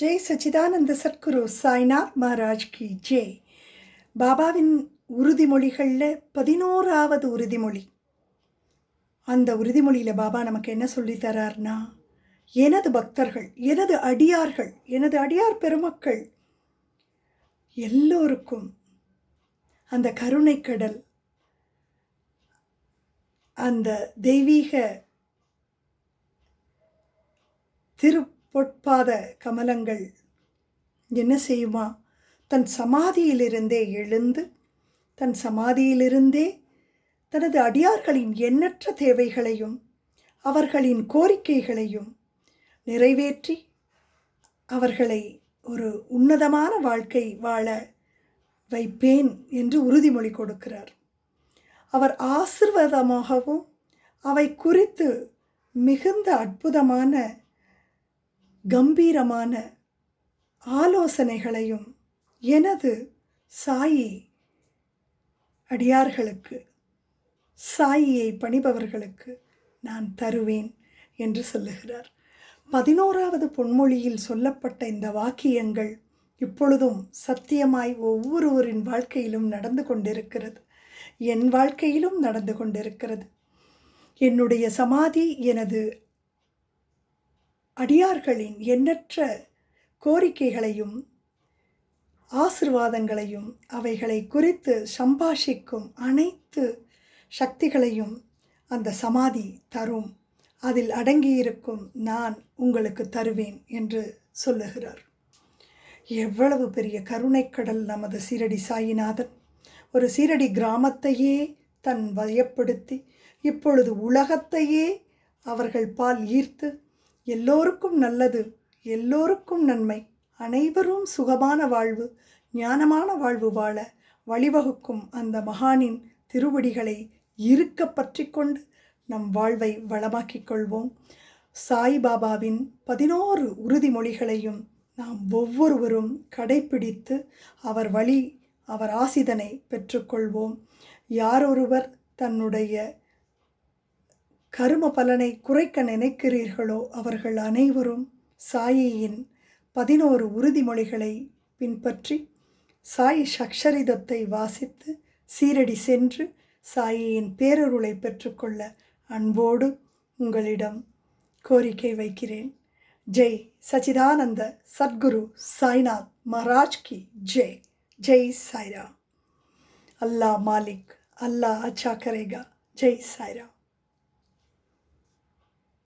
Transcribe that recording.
ஜெய் சச்சிதானந்த சத்குரு சாய்நாத் மகாராஜ் கி ஜெய். பாபாவின் உறுதிமொழிகளில் பதினோராவது உறுதிமொழி. அந்த உறுதிமொழியில் பாபா நமக்கு என்ன சொல்லி தரார்னா எனது பக்தர்கள் எனது அடியார்கள் எனது அடியார் பெருமக்கள் எல்லோருக்கும் அந்த கருணைக்கடல் அந்த தெய்வீக திரு பொட்பாத கமலங்கள். என்ன செய்யுமா? தன் சமாதியிலிருந்தே எழுந்து தன் சமாதியிலிருந்தே தனது அடியார்களின் எண்ணற்ற தேவைகளையும் அவர்களின் கோரிக்கைகளையும் நிறைவேற்றி அவர்களை ஒரு உன்னதமான வாழ்க்கை வாழ வைப்பேன் என்று உறுதிமொழி கொடுக்கிறார். அவர் ஆசிர்வாதமாகவும் அவை குறித்து மிகுந்த அற்புதமான கம்பீரமான ஆலோசனைகளையும் எனது சாயி அடியார்களுக்கு சாயியை பணிபவர்களுக்கு நான் தருவேன் என்று சொல்லுகிறார். பதினோராவது பொன்மொழியில் சொல்லப்பட்ட இந்த வாக்கியங்கள் இப்பொழுதும் சத்தியமாய் ஒவ்வொருவரின் வாழ்க்கையிலும் நடந்து கொண்டிருக்கிறது. என் வாழ்க்கையிலும் நடந்து கொண்டிருக்கிறது. என்னுடைய சமாதி எனது அடியார்களின் எண்ணற்ற கோரிக்கைகளையும் ஆசிர்வாதங்களையும் அவைகளை குறித்து சம்பாஷிக்கும் அனைத்து சக்திகளையும் அந்த சமாதி தரும். அதில் அடங்கியிருக்கும் நான் உங்களுக்கு தருவேன் என்று சொல்லுகிறார். எவ்வளவு பெரிய கருணைக்கடல் நமது சீரடி சாயிநாதன். ஒரு சீரடி கிராமத்தையே தன் வயப்படுத்தி இப்பொழுது உலகத்தையே அவர்கள் பால் ஈர்த்து எல்லோருக்கும் நல்லது எல்லோருக்கும் நன்மை. அனைவரும் சுகமான வாழ்வு ஞானமான வாழ்வு வாழ வழிவகுக்கும் அந்த மகானின் திருவடிகளை இருக்க பற்றி கொண்டு நம் வாழ்வை வளமாக்கிக் கொள்வோம். சாய்பாபாவின் பதினோரு உறுதிமொழிகளையும் நாம் ஒவ்வொருவரும் கடைப்பிடித்து அவர் வழி அவர் ஆசிதனை பெற்றுக்கொள்வோம் யாரொருவர் தன்னுடைய கரும பலனை குறைக்க நினைக்கிறீர்களோ அவர்கள் அனைவரும் சாயியின் பதினோரு உறுதிமொழிகளை பின்பற்றி சாய் சக்ஷரிதத்தை வாசித்து சீரடி சென்று சாயியின் பேரருளை பெற்றுக்கொள்ள அன்போடு உங்களிடம் கோரிக்கை வைக்கிறேன். ஜெய் சச்சிதானந்த சத்குரு சாய்நாத் மகாராஜ் கி ஜெய் ஜெய் சாய்ராம். அல்லாஹ் மாலிக் அல்லாஹ் அச்சா கரேகா ஜெய் சாய்ராம்.